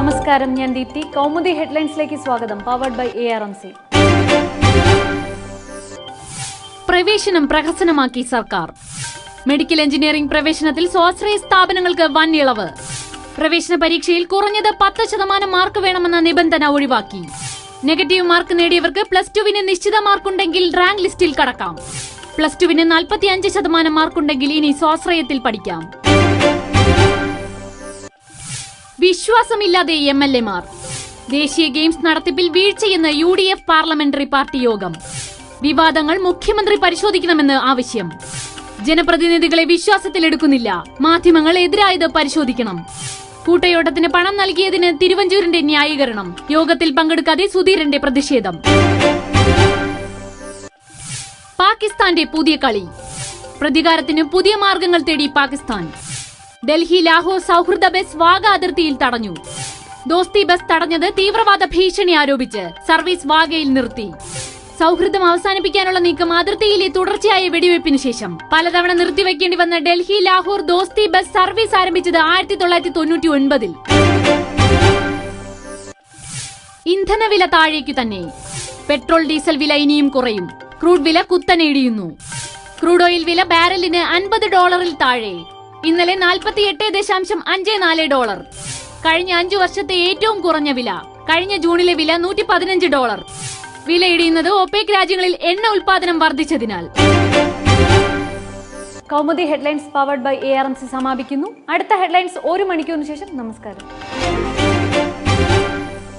നമസ്കാരം ഞാൻ ദീപ്തി. കൗമുദി ഹെഡ്ലൈൻസിലേക്ക് സ്വാഗതം. Powered by A R M C പ്രവേശനം പ്രഹസനമാക്കി സർക്കാർ. മെഡിക്കൽ എഞ്ചിനീയറിംഗ് പ്രവേശനത്തിൽ സ്വാശ്രയ സ്ഥാപനങ്ങൾക്ക് വൻ ഇളവ് പ്രവേശന പരീക്ഷയിൽ കുറഞ്ഞത് പത്ത് ശതമാനം മാർക്ക് വേണമെന്ന നിബന്ധന ഒഴിവാക്കി. നെഗറ്റീവ് മാർക്ക് നേടിയവർക്ക് പ്ലസ് ടുവിന് നിശ്ചിത മാർക്കുണ്ടെങ്കിൽ റാങ്ക് ലിസ്റ്റിൽ കടക്കാം. പ്ലസ് ടുവിന് നാൽപ്പത്തിയഞ്ച് ശതമാനം മാർക്കുണ്ടെങ്കിൽ ഇനി സ്വാശ്രയത്തിൽ പഠിക്കാം. വിശ്വാസമില്ലാതെ എം എൽ എമാർ ദേശീയ ഗെയിംസ് നടത്തിപ്പിൽ വീഴ്ചയെന്ന് U D F parliamentary party യോഗം. വിവാദങ്ങൾ മുഖ്യമന്ത്രി പരിശോധിക്കണമെന്ന് ആവശ്യം. ജനപ്രതിനിധികളെ വിശ്വാസത്തിലെടുക്കുന്നില്ല മാധ്യമങ്ങൾ എതിരായത് പരിശോധിക്കണം. കൂട്ടയോട്ടത്തിന് പണം നൽകിയതിന് തിരുവഞ്ചൂരിന്റെ ന്യായീകരണം. യോഗത്തിൽ പങ്കെടുക്കാതെ സുധീരന്റെ പ്രതിഷേധം. പാകിസ്ഥാന്റെ പുതിയ കളി. പ്രതികാരത്തിന് പുതിയ മാർഗങ്ങൾ തേടി പാകിസ്ഥാൻ. ഡൽഹി ലാഹോർ സൗഹൃദ ബസ് വാഗ അതിർത്തിയിൽ തടഞ്ഞു. ദോസ്തി ബസ് തടഞ്ഞത് തീവ്രവാദ ഭീഷണി ആരോപിച്ച് സർവീസ് വാഗയിൽ നിർത്തി. സൗഹൃദം അവസാനിപ്പിക്കാനുള്ള നീക്കം അതിർത്തിയിലെ തുടർച്ചയായ വെടിവയ്പ്പിന് ശേഷം. പലതവണ നിർത്തിവെക്കേണ്ടി വന്ന ഡൽഹി ലാഹോർ ദോസ്തി ബസ് സർവീസ് ആരംഭിച്ചത് ആയിരത്തി തൊള്ളായിരത്തി തൊണ്ണൂറ്റി ഒൻപതിൽ ഇന്ധനവില താഴേക്കു തന്നെ. പെട്രോൾ ഡീസൽ വില ഇനിയും കുറയും. ക്രൂഡ് വില കുത്തനെ ഇടിയുന്നു. ക്രൂഡ് ഓയിൽ വില ബാരലിന് അൻപത് ഡോളറിൽ താഴെ. ഇന്നലെ നാൽപ്പത്തിയെട്ട് ദശാംശം അഞ്ച് നാല് ഡോളർ. കഴിഞ്ഞ അഞ്ചു വർഷത്തെ ഏറ്റവും കുറഞ്ഞ വില. കഴിഞ്ഞ ജൂണിലെ വില നൂറ്റി പതിനഞ്ച് ഡോളർ. വില ഇടിയുന്നത് ഒപെക് രാജ്യങ്ങളിൽ എണ്ണ ഉൽപാദനം വർദ്ധിച്ചതിനാൽ. Kaumudi headlines powered by A R M C സമാപിക്കുന്നു. അടുത്ത ഹെഡ്ലൈൻസ് ഒരു മണിക്കൂറിന് ശേഷം നമസ്കാരം.